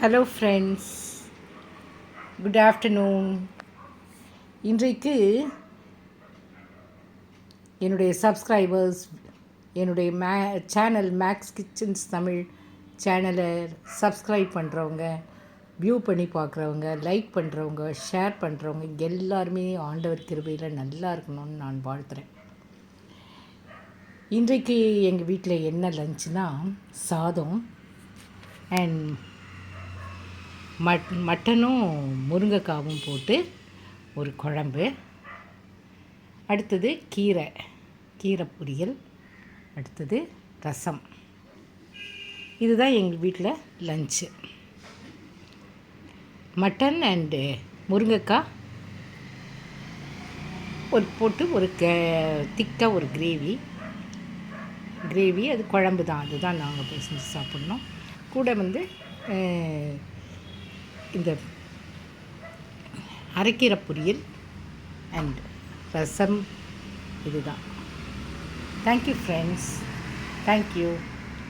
Hello friends good afternoon இன்றைக்கு என்னுடைய subscribers என்னுடைய my channel Max kitchens Tamil சேனலை சப்ஸ்கிரைப் பண்ணுறவங்க வியூ பண்ணி பார்க்குறவங்க லைக் பண்ணுறவங்க ஷேர் பண்ணுறவங்க எல்லாருமே ஆண்டவர் கிருபையில் நல்லா இருக்கணும்னு நான் வாழ்த்துறேன். இன்றைக்கு எங்கள் வீட்டில் என்ன லஞ்சுனா சாதம் அண்ட் மட் மட்டனும் முருங்கைக்காவும் போட்டு ஒரு குழம்பு. அடுத்தது கீரை கீரை பொரியல். அடுத்தது ரசம். இதுதான் எங்கள் வீட்டில் லஞ்சு. மட்டன் அண்டு முருங்கைக்காய். ஒரு போட்டு ஒரு க திக்காக ஒரு கிரேவி. கிரேவி அது குழம்பு தான் அதுதான் நாங்கள் போய் செஞ்சு சாப்பிட்ணும். கூட வந்து இந்த அரைக்கீரை பொரியல் அண்ட் ரசம் இதுதான். Thank you friends thank you